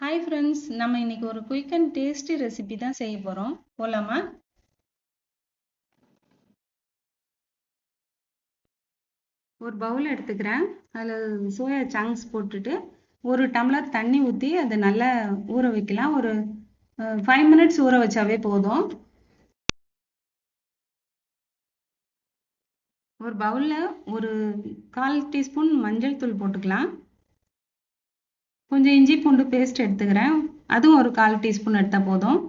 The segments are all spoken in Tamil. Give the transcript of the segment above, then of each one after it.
ஹாய் ஃப்ரெண்ட்ஸ் நம்ம இன்னைக்கு ஒரு குயிக் அண்ட் டேஸ்டி ரெசிபி தான் செய்ய போகிறோம் போலாமா? ஒரு பவுல் எடுத்துக்கிறேன். அதில் சோயா சங்க்ஸ் போட்டுட்டு ஒரு டம்ளர் தண்ணி ஊற்றி அதை நல்லா ஊற வைக்கலாம். ஒரு ஃபைவ் மினிட்ஸ் ஊற வச்சாவே போதும். ஒரு பவுலில் ஒரு கால் டீஸ்பூன் மஞ்சள் தூள் போட்டுக்கலாம். கொஞ்சம் இஞ்சி பூண்டு பேஸ்ட் எடுத்துக்கிறேன். அதுவும் ஒரு கால் டீஸ்பூன் எடுத்தால் போதும்.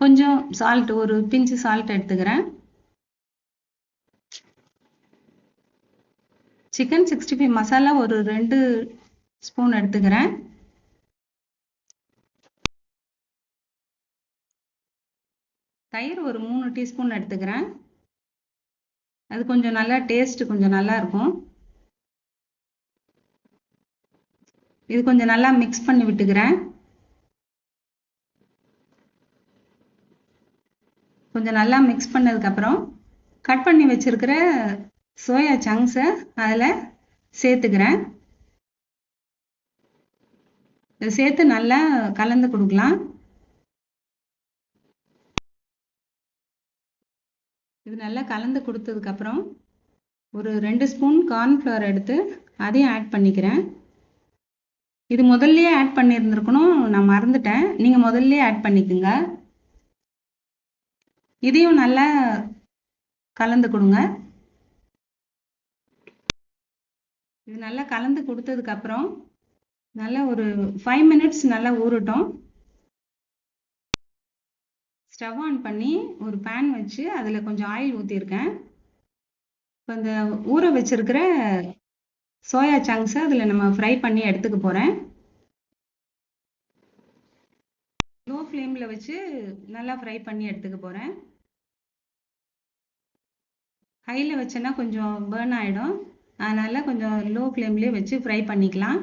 கொஞ்சம் சால்ட் ஒரு பிஞ்சு சால்ட் எடுத்துக்கிறேன். சிக்கன் சிக்ஸ்டி ஃபைவ் மசாலா ஒரு ரெண்டு ஸ்பூன் எடுத்துக்கிறேன். தயிர் ஒரு மூணு டீஸ்பூன் எடுத்துக்கிறேன். அது கொஞ்சம் நல்லா டேஸ்ட் கொஞ்சம் நல்லா இருக்கும். இது கொஞ்சம் நல்லா மிக்ஸ் பண்ணி விட்டுக்கிறேன். கொஞ்சம் நல்லா மிக்ஸ் பண்ணதுக்கப்புறம் கட் பண்ணி வச்சிருக்கிற சோயா சங்க்ஸை அதில் சேர்த்துக்கிறேன். இதை சேர்த்து நல்லா கலந்து கொடுக்கலாம். இது நல்லா கலந்து கொடுத்ததுக்கப்புறம் ஒரு ரெண்டு ஸ்பூன் கார்ன்ஃப்ளவர் எடுத்து அதையும் ஆட் பண்ணிக்கிறேன். இது முதல்லயே ஆட் பண்ணியிருந்துருக்கணும் நான் மறந்துட்டேன். நீங்கள் முதல்லயே ஆட் பண்ணிக்கோங்க. இதையும் நல்லா கலந்து கொடுங்க. இது நல்லா கலந்து கொடுத்ததுக்கப்புறம் நல்லா ஒரு ஃபைவ் மினிட்ஸ் நல்லா ஊறட்டும். ஸ்டவ் ஆன் பண்ணி ஒரு பேன் வச்சு அதில் கொஞ்சம் ஆயில் ஊற்றிருக்கேன் இப்போ இந்த ஊற வச்சிருக்கிற சோயா சங்க்ஸை அதில் நம்ம ஃப்ரை பண்ணி எடுத்துக்க போகிறேன். லோ ஃப்ளேமில் வச்சு நல்லா ஃப்ரை பண்ணி எடுத்துக்க போகிறேன். ஹையில் வச்சேன்னா கொஞ்சம் பேர்ன் ஆகிடும். அதனால் கொஞ்சம் லோ ஃப்ளேம்லேயே வச்சு ஃப்ரை பண்ணிக்கலாம்.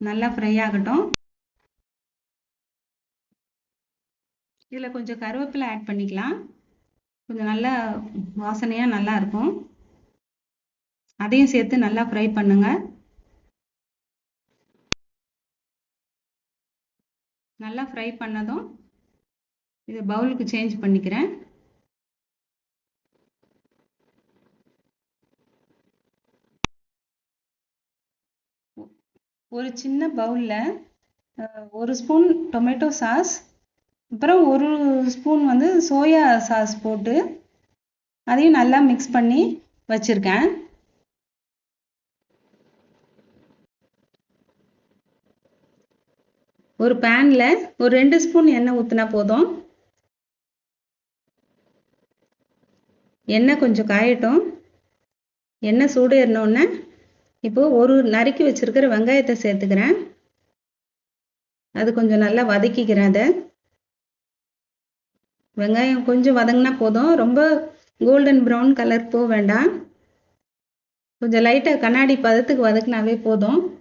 நல்லா ஃப்ரை ஆகட்டும். இதில் கொஞ்சம் கருவேப்பிலை ஆட் பண்ணிக்கலாம். கொஞ்சம் நல்லா வாசனையாக நல்லா இருக்கும். அதையும் சேர்த்து நல்லா ஃப்ரை பண்ணுங்க. நல்லா ஃப்ரை பண்ணதும் இது பவுலுக்கு சேஞ்ச் பண்ணிக்கிறேன். ஒரு சின்ன பவுலில் ஒரு ஸ்பூன் டொமேட்டோ சாஸ் அப்புறம் ஒரு ஸ்பூன் வந்து சோயா சாஸ் போட்டு அதையும் நல்லா மிக்ஸ் பண்ணி வச்சுருக்கேன். ஒரு பேனில் ஒரு ரெண்டு ஸ்பூன் எண்ணெய் ஊற்றினா போதும். எண்ணெய் கொஞ்சம் காயட்டும். எண்ணெய் சூடு ஏறினோடனே இப்போது ஒரு நறுக்கி வச்சுருக்கிற வெங்காயத்தை சேர்த்துக்கிறேன். அது கொஞ்சம் நல்லா வதக்கிக்கிறேன் அதை. வெங்காயம் கொஞ்சம் வதங்கினா போதும். ரொம்ப கோல்டன் ப்ரௌன் கலர் போக வேண்டாம். கொஞ்சம் லைட்டாக கண்ணாடி பதத்துக்கு வதக்குனாவே போதும்.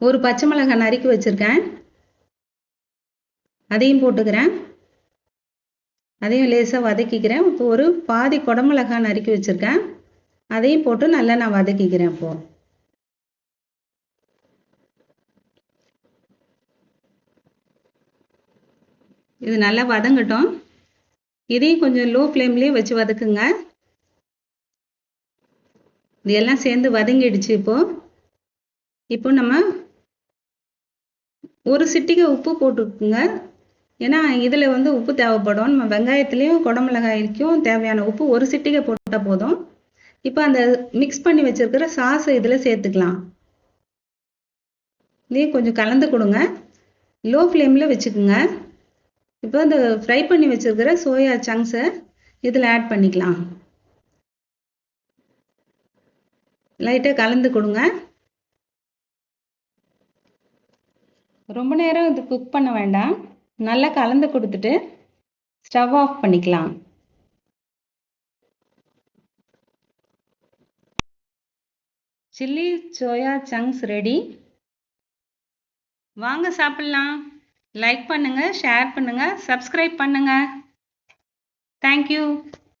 ஒரு பச்சை மிளகாய் நறுக்கி வச்சுருக்கேன். அதையும் போட்டுக்கிறேன். அதையும் லேசாக வதக்கிக்கிறேன். இப்போ ஒரு பாதி குடமிளகாய் நறுக்கி வச்சுருக்கேன். அதையும் போட்டு நல்லா நான் வதக்கிக்கிறேன் இப்போ. இது நல்லா வதங்கட்டும். இதையும் கொஞ்சம் லோ ஃப்ளேம்லேயே வச்சு வதக்குங்க. இது எல்லாம் சேர்ந்து வதங்கிடுச்சு இப்போ. இப்போ நம்ம ஒரு சிட்டிகை உப்பு போட்டுக்குங்க. ஏன்னா இதில் வந்து உப்பு தேவைப்படும். நம்ம வெங்காயத்துலேயும் குடமிளகாய்க்கும் தேவையான உப்பு ஒரு சிட்டிகை போட்டால் போதும். இப்போ அந்த மிக்ஸ் பண்ணி வச்சுருக்கிற சாஸை இதில் சேர்த்துக்கலாம். இதையும் கொஞ்சம் கலந்து கொடுங்க. லோ ஃப்ளேமில் வச்சுக்கோங்க. இப்போ இந்த ஃப்ரை பண்ணி வச்சுருக்கிற சோயா சங்க்ஸை இதில் ஆட் பண்ணிக்கலாம். லைட்டாக கலந்து கொடுங்க. ரொம்ப நேரம் இது குக் பண்ண வேண்டாம். நல்லா கலந்து கொடுத்துட்டு ஸ்டவ் ஆஃப் பண்ணிக்கலாம். சில்லி சோயா சங்க்ஸ் ரெடி வாங்க சாப்பிட்லாம். லைக் பண்ணுங்கள் ஷேர் பண்ணுங்கள் சப்ஸ்கிரைப் பண்ணுங்கள் தேங்க்யூ